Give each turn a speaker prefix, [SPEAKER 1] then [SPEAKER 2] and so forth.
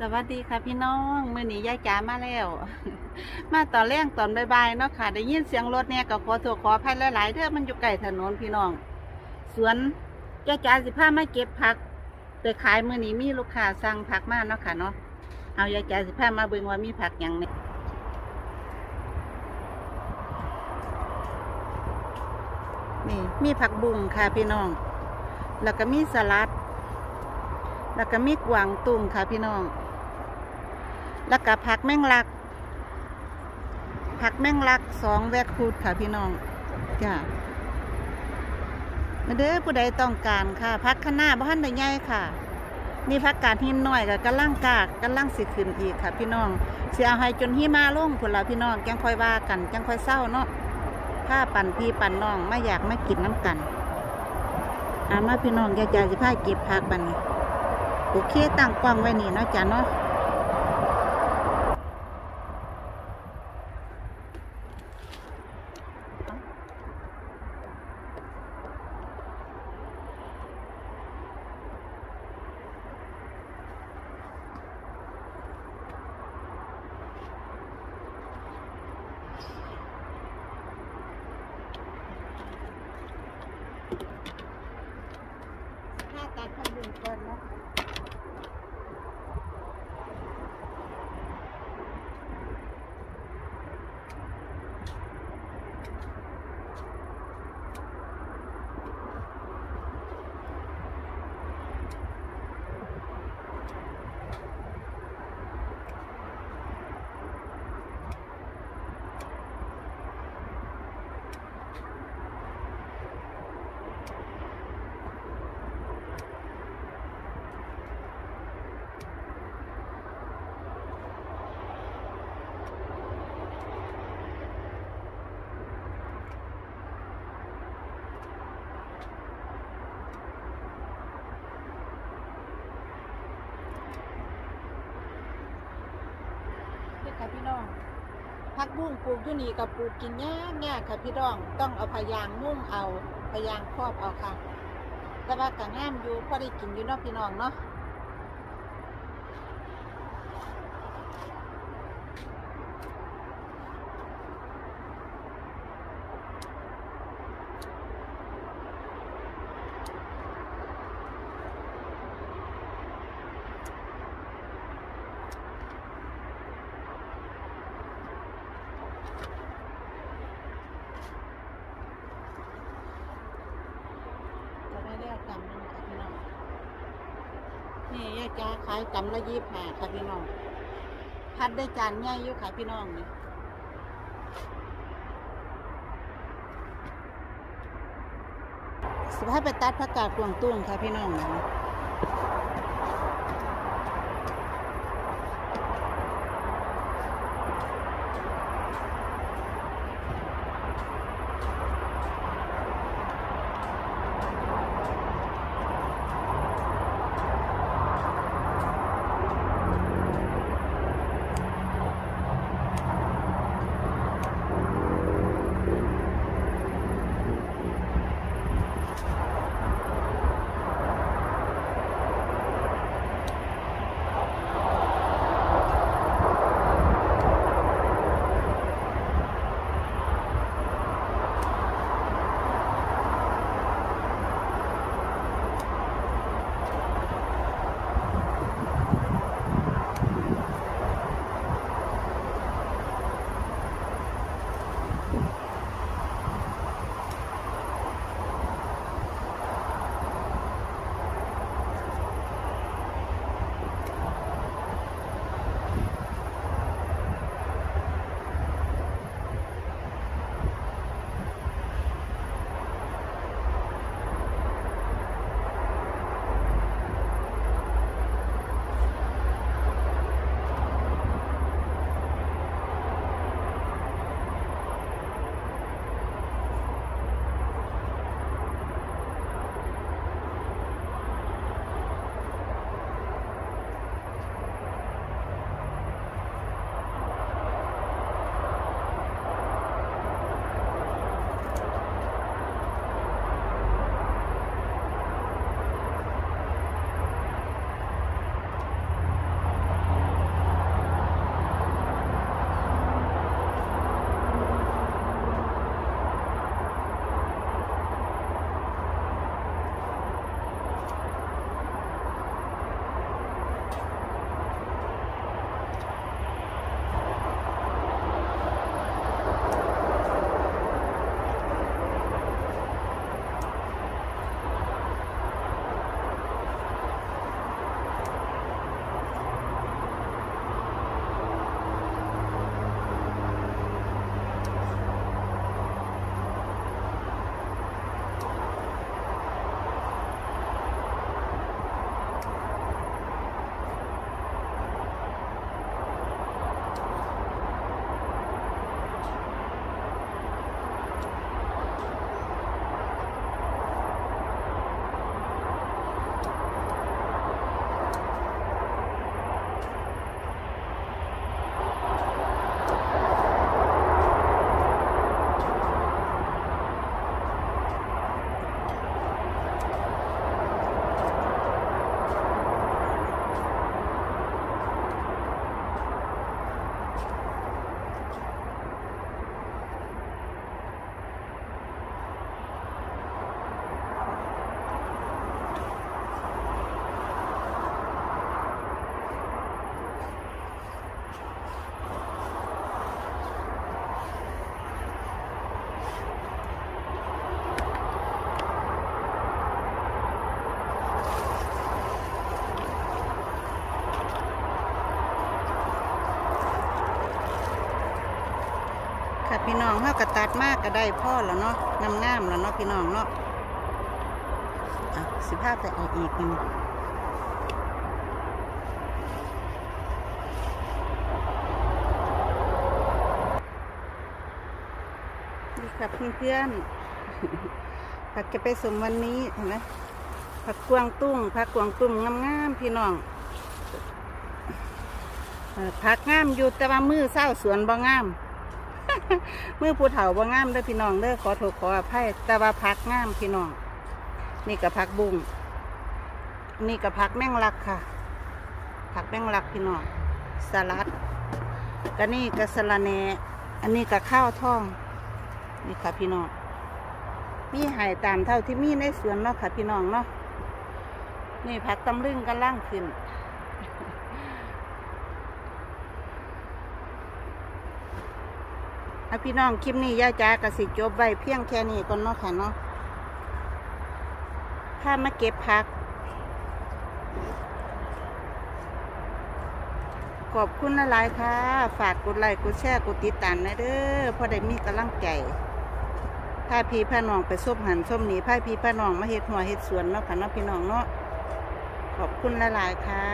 [SPEAKER 1] สวัสดีค่ะพี่น้องมื่อนี้ยายจ๋ามาแล้ว มาตอนแรกตอนบ่ายๆเนาะค่ะ ได้ยินเสียงรถเนี่ยก็ขอโทษขอภัยหลายๆเด้อมันอยู่ใกล้ถนนพี่น้อง สวนยายจ๋าสิพามาเก็บผักไปขายมื่อนี้มีลูกค้าสั่งผักมาเนาะค่ะเนาะเอายายจ๋าสิพามาเบิ่งว่ามีผักหยังนี่ยนี่มีผักบุ้งค่ะพี่น้อง แล้วก็มีสลัด แล้วก็มีกวางตุ้งค่ะพี่น้อง แล้วก็ผักแมงลัก ผักแมงลักสองแวดคูดค่ะพี่น้องจ้ามาเด้อผู้ใดต้องการค่ะพักข้างหน้าบ้านใดใหญ่ค่ะมีพักกาดหินหน่อยกับกระล่างกากกระล่างสิขึ้นอีกค่ะ พี่น้องเสียให้จนหิมาลงผุนละพี่น้องจังค่อยว่ากันจังค่อยเศร้าเนาะผ้าปั่นพี่ปั่นน้องไม่อยากไม่กินน้ำกันอามาพี่น้องอยากจะสิพาเก็บผักบันนี้โอเคตั้งกว้างไว้นี่เนาะจ้ะเนาะถ้าตัดพันธุ์ก่อนเนาะ นี่ ค่ะพี่น้องพักบุ้งปลูกอยู่นี่กับปลูกกินยากยากค่ะพี่น้อง ต้องเอาพยางมุ่งเอาพยางครอบเอาค่ะ แต่ว่ากะงามอยู่พอได้กินอยู่นอกพี่น้องเนาะได้ได้กำหนึงค่ะพี่น้อง นี่ยาย จ้าขายกำละยี่สิบห้าค่ะพี่น้อง พัดได้จานใหญ่อยู่ค่ะพี่น้องนี่สภาพไปตัดผักกาดกวางตุ้งค่ะพี่น้องนะ พี่น้องเฮาก็ตัดมากก็ได้พ่อแล้วเนาะงามๆแล้วเนาะพี่น้องเนาะอะสิพาไปเอาอีกนึงนี่ครับเพื่อนๆผักจะไปสมวันนี้เห็นไหมผักกวางตุ้งผักกวางตุ้งงามๆพี่น้องผักงามอยู่แต่ว่ามือเศร้าสวนบ่งาม มือผู้เฒ่าบ่งามเด้อพี่น้องเด้อขอโทษขออภัยแต่ว่าผักงามพี่น้อง นี่กับผักบุ้งนี่กับผักแมงลักค่ะ ผักแมงลักพี่น้องสลัดก็นี่กับสะระแหนอันนี้กับข้าวท่อง นี่ค่ะพี่น้องมีหายตามเท่าที่มีในสวนเนาะค่ะพี่น้องเนาะนี่ผักตำลึงกันล่างขึ้น อะพี่น้องคลิปนี้ย่าจ้ากสิจบไว้เพียงแค่นี้ก่อนเนาะค่ะเนาะถ้ามาเก็บผัก ขอบคุณหลายๆค่ะ ฝากกดไลค์กดแชร์กดติดตามนะเด้อพอได้มีกำลังใจพาพี่พาน้องไปส้มหันส้มหนีพาพี่พาน้องมาเฮ็ดหัวเฮ็ดสวนเนาะค่ะเนาะพี่น้องเนาะขอบคุณหลายๆค่ะ